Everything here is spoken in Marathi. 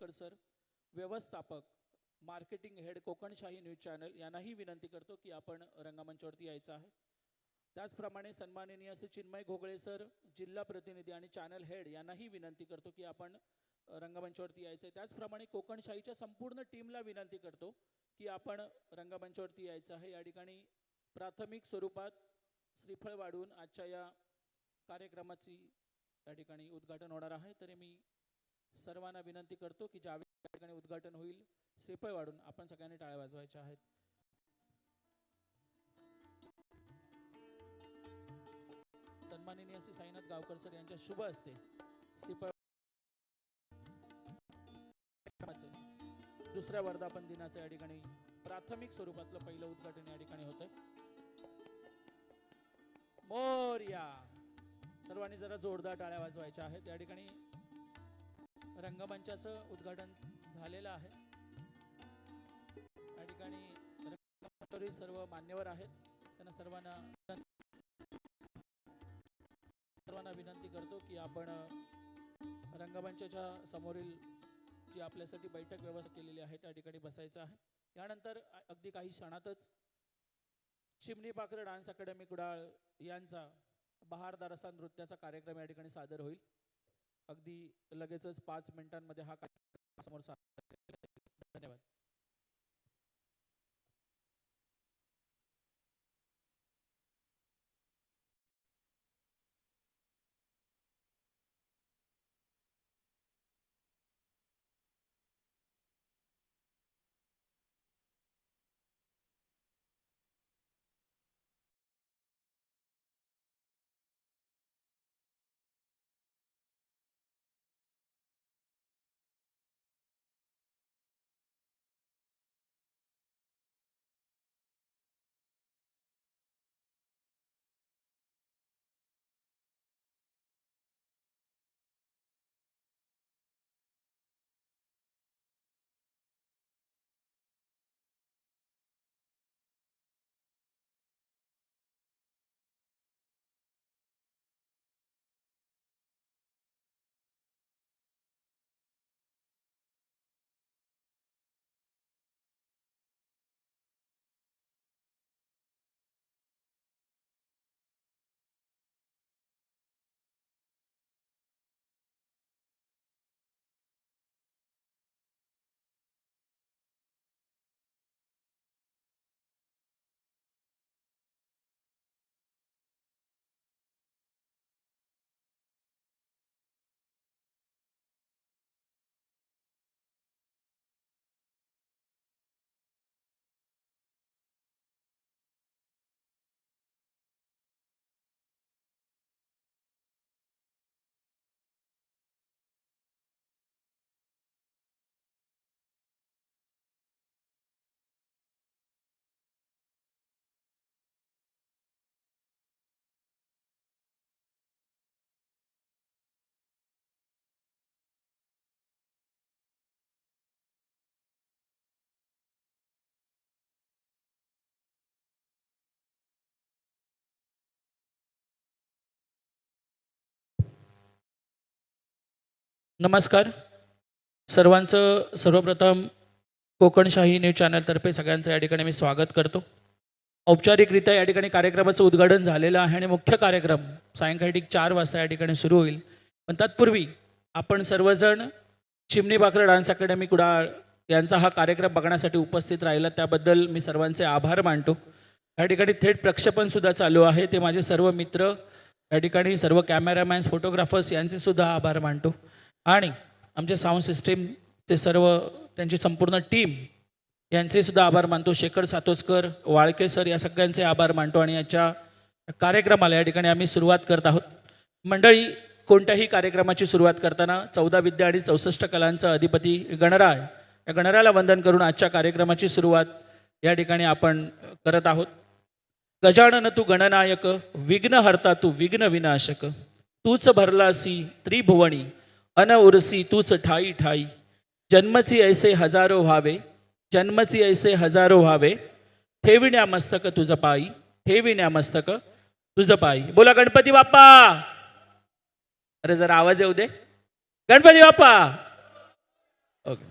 तळेकर सर व्यवस्थापक marketing head Kokanshahi news channel यांनाही विनंती करतो की आपण रंगमंचावरती यायचं आहे. त्याचप्रमाणे सन्माननीय असे चिन्मय घोगळे सर जिल्हा प्रतिनिधी आणि चॅनल हेड यांनाही विनंती करतो की आपण रंगमंचावरती यायचं आहे. त्याचप्रमाणे कोकणशाहीच्या संपूर्ण टीमला विनंती करतो की आपण रंगमंचावरती यायचं आहे. या ठिकाणी प्राथमिक स्वरूपात श्रीफळ वाढून आजच्या या कार्यक्रमाची या ठिकाणी उद्घाटन होणार आहे. तरी मी सर्वांना विनंती करतो की ज्यावेळी या ठिकाणी उद्घाटन होईल श्रीफळ वाढून आपण सगळ्यांनी टाळ्या वाजवायच्या आहेत. सन्माननीय श्री साईनाथ गावकर सर यांच्या शुभ असते श्रीफळ दुसऱ्या वर्धापन दिनाचं या ठिकाणी प्राथमिक स्वरूपातलं पहिलं उद्घाटन या ठिकाणी होतंय मोर्या! सर्वांनी जरा जोरदार टाळ्या वाजवायच्या आहेत. या ठिकाणी रंगमंचाचं उद्घाटन झालेलं आहे. या ठिकाणी रंगमंचावरील सर्व मान्यवर आहेत. त्यांना सर्वांना सर्वांना विनंती करतो की आपण रंगमंचाच्या समोरील जी आपल्यासाठी बैठक व्यवस्था केलेली आहे त्या ठिकाणी बसायचं आहे. यानंतर अगदी काही क्षणातच चिमणी पाखरं डान्स अकॅडमी कुडाळ यांचा बहारदार असा नृत्याचा कार्यक्रम या ठिकाणी सादर होईल. अगदी लगेचच पाच मिनिटांमध्ये हा कार्यक्रम समोर धन्यवाद. नमस्कार. सर्वांचं सर्वप्रथम कोकणशाही न्यूज चॅनलतर्फे सगळ्यांचं या ठिकाणी मी स्वागत करतो. औपचारिकरित्या या ठिकाणी कार्यक्रमाचं उद्घाटन झालेलं आहे आणि मुख्य कार्यक्रम सायंकाळी ठीक चार वाजता या ठिकाणी सुरू होईल. पण तत्पूर्वी आपण सर्वजण चिमणी बाकर डान्स अकॅडमी कुडाळ यांचा हा कार्यक्रम बघण्यासाठी उपस्थित राहिला. त्याबद्दल मी सर्वांचे आभार मानतो. या ठिकाणी थेट प्रक्षेपणसुद्धा चालू आहे. ते माझे सर्व मित्र या ठिकाणी सर्व कॅमेरामॅन्स फोटोग्राफर्स यांचे सुद्धा आभार मानतो. आणि आमचे साऊंड सिस्टीम ते सर्व त्यांची संपूर्ण टीम यांचे सुद्धा आभार मानतो. शेखर सातोसकर वाळके सर या सगळ्यांचे आभार मानतो. आणि याच्या कार्यक्रमाला या ठिकाणी आम्ही सुरुवात करत आहोत. मंडळी कोणत्याही कार्यक्रमाची सुरुवात करताना चौदा विद्या आणि चौसष्ट कलांचा अधिपती गणराय या गणरायाला वंदन करून आजच्या कार्यक्रमाची सुरुवात या ठिकाणी आपण करत आहोत. गजानन तू गणनायक विघ्न हरता तू विघ्न विनाशक तूच भरलासी त्रिभुवणी अन उरसी तूच ठाई ठाई। जन्मची ऐसे हजारो व्हावे जन्मची ऐसे हजारो व्हावे। ठेविण्या मस्तक तुझ पायी ठेविण्या मस्तक तुझ पायी। बोला गणपती बाप्पा! अरे जरा आवाज येऊ दे। गणपती बाप्पा! ओके